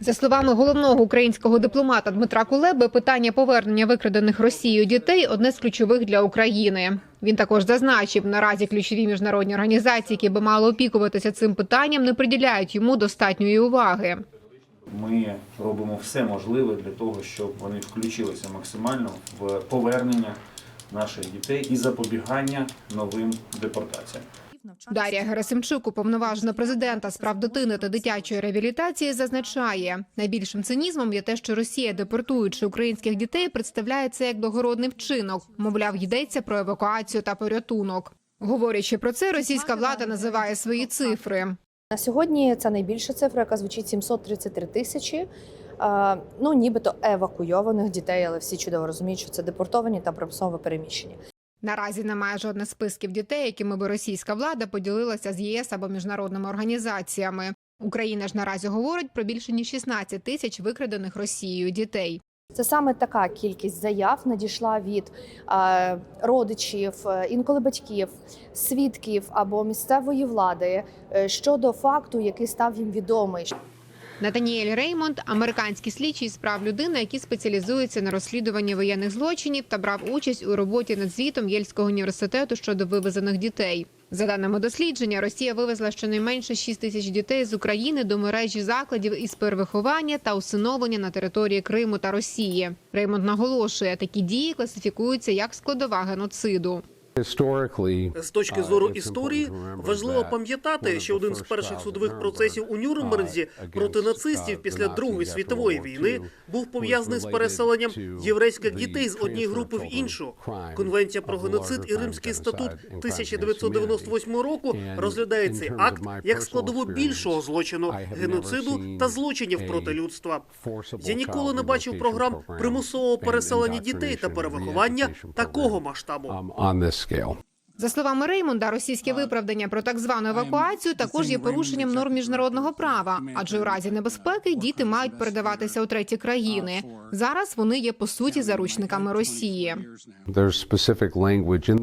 За словами головного українського дипломата Дмитра Кулеби, питання повернення викрадених Росією дітей одне з ключових для України. Він також зазначив, наразі ключові міжнародні організації, які би мали опікуватися цим питанням, не приділяють йому достатньої уваги. Ми робимо все можливе для того, щоб вони включилися максимально в повернення наших дітей і запобігання новим депортаціям. Дар'я Герасимчук, уповноважена президента з прав дитини та дитячої реабілітації, зазначає, найбільшим цинізмом є те, що Росія, депортуючи українських дітей, представляє це як благородний вчинок. Мовляв, йдеться про евакуацію та порятунок. Говорячи про це, російська влада називає свої цифри. На сьогодні це найбільша цифра, яка звучить 733 тисячі. Ну, нібито евакуйованих дітей, але всі чудово розуміють, що це депортовані та примусово переміщені. Наразі немає жодних списків дітей, якими би російська влада поділилася з ЄС або міжнародними організаціями. Україна ж наразі говорить про більше ніж 16 тисяч викрадених Росією дітей. Це саме така кількість заяв надійшла від родичів, е, інколи батьків, свідків або місцевої влади е, щодо факту, який став їм відомий. Натаніель Реймонд, американський слідчий з прав людини, який спеціалізується на розслідуванні воєнних злочинів та брав участь у роботі над звітом Єльського університету щодо вивезених дітей. За даними дослідження, Росія вивезла щонайменше 6 тисяч дітей з України до мережі закладів із перевиховання та усиновлення на території Криму та Росії. Реймонд наголошує, такі дії класифікуються як складова геноциду. З точки зору історії важливо пам'ятати, що один з перших судових процесів у Нюрнберзі проти нацистів після Другої світової війни був пов'язаний з переселенням єврейських дітей з однієї групи в іншу. Конвенція про геноцид і Римський статут 1998 року розглядає цей акт як складову більшого злочину геноциду та злочинів проти людства. Я ніколи не бачив програм примусового переселення дітей та перевиховання такого масштабу. За словами Реймонда, російське виправдання про так звану евакуацію також є порушенням норм міжнародного права, адже у разі небезпеки діти мають передаватися у треті країни. Зараз вони є по суті заручниками Росії.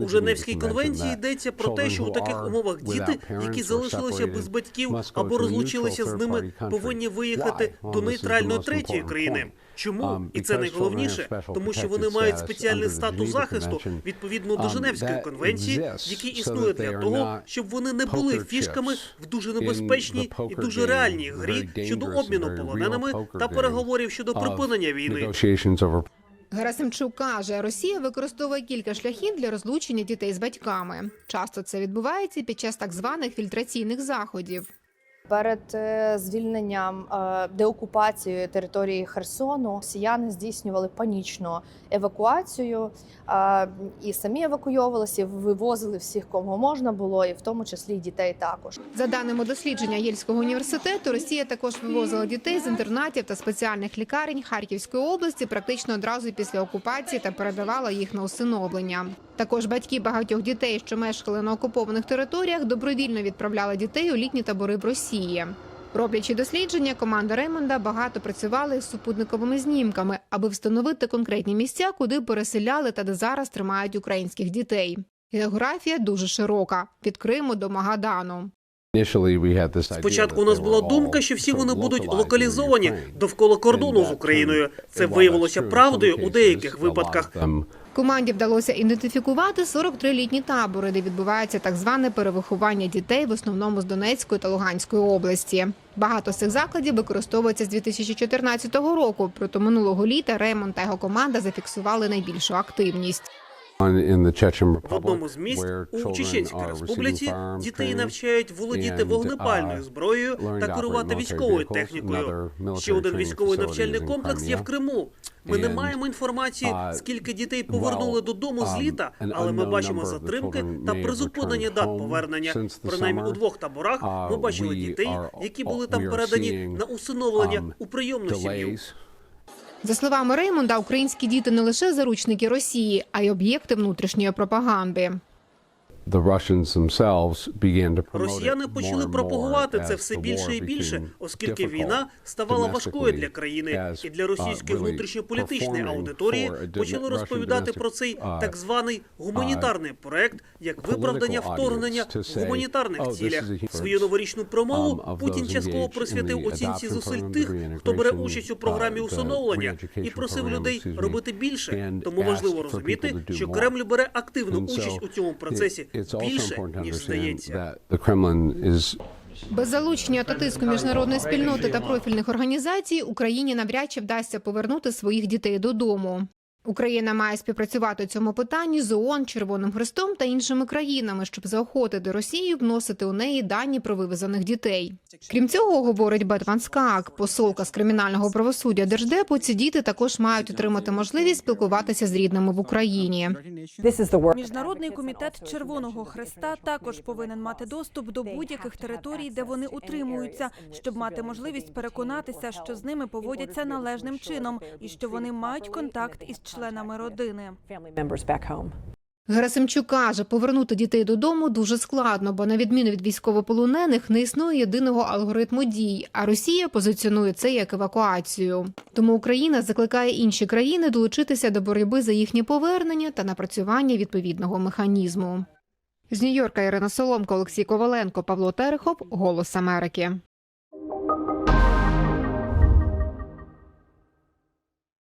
У Женевській конвенції йдеться про те, що у таких умовах діти, які залишилися без батьків або розлучилися з ними, повинні виїхати до нейтральної третьої країни. Чому і це найголовніше, тому що вони мають спеціальний статус захисту відповідно до Женевської конвенції, який існує для того, щоб вони не були фішками в дуже небезпечній і дуже реальній грі щодо обміну полоненими та переговорів щодо припинення війни. Герасимчук каже, Росія використовує кілька шляхів для розлучення дітей з батьками. Часто це відбувається під час так званих фільтраційних заходів. Перед е, звільненням е, деокупацією території Херсону росіяни здійснювали панічну евакуацію і самі евакуйовувалися, вивозили всіх, кого можна було, і в тому числі дітей також. За даними дослідження Єльського університету, Росія також вивозила дітей з інтернатів та спеціальних лікарень Харківської області практично одразу після окупації та передавала їх на усиновлення. Також батьки багатьох дітей, що мешкали на окупованих територіях, добровільно відправляли дітей у літні табори в Росії. Роблячи дослідження, команда Реймонда багато працювали з супутниковими знімками, аби встановити конкретні місця, куди переселяли та де зараз тримають українських дітей. Географія дуже широка від Криму до Магадану. Спочатку у нас була думка, що всі вони будуть локалізовані довкола кордону з Україною. Це виявилося правдою у деяких випадках. Команді вдалося ідентифікувати 43 літні табори, де відбувається так зване перевиховання дітей, в основному з Донецької та Луганської області. Багато з цих закладів використовується з 2014 року. Проте минулого літа Ремон та його команда зафіксували найбільшу активність. В одному з місць у Чеченській республіці дітей навчають володіти вогнепальною зброєю та керувати військовою технікою. Ще один військовий навчальний комплекс є в Криму. Ми не маємо інформації, скільки дітей повернули додому з літа, але ми бачимо затримки та призупинення дат повернення. Принаймні у двох таборах ми бачили дітей, які були там передані на усиновлення у прийомну сім'ю. За словами Реймонда, українські діти не лише заручники Росії, а й об'єкти внутрішньої пропаганди. Росіяни почали пропагувати це все більше і більше, оскільки війна ставала важкою для країни, і для uh, російської внутрішньополітичної аудиторії почали розповідати про цей uh, так званий гуманітарний проект як виправдання вторгнення в гуманітарних "Oh, цілях. Свою новорічну промову um, Путін частково присвятив оцінці зусиль тих, хто бере участь у програмі uh, усиновлення, і просив людей робити більше. Тому важливо розуміти, що. Кремль бере активну участь у цьому процесі більше important to ніж understand здається. that the Kremlin is Без залучення та тиску міжнародної спільноти та профільних організацій Україні навряд чи вдасться повернути своїх дітей додому. Україна має співпрацювати у цьому питанні з ООН, Червоним Хрестом та іншими країнами, щоб заохотити Росію вносити у неї дані про вивезених дітей. Крім цього, говорить Бет Ван Скаак, посолка з кримінального правосуддя держдепу. Ці діти також мають отримати можливість спілкуватися з рідними в Україні. Міжнародний комітет Червоного Хреста також повинен мати доступ до будь-яких територій, де вони утримуються, щоб мати можливість переконатися, що з ними поводяться належним чином і що вони мають контакт із членами родини. Герасимчук каже, повернути дітей додому дуже складно, бо на відміну від військовополонених не існує єдиного алгоритму дій. А Росія позиціонує це як евакуацію. Тому Україна закликає інші країни долучитися до боротьби за їхнє повернення та напрацювання відповідного механізму. З Нью-Йорка Ірина Соломко, Олексій Коваленко, Павло Терехов, Голос Америки.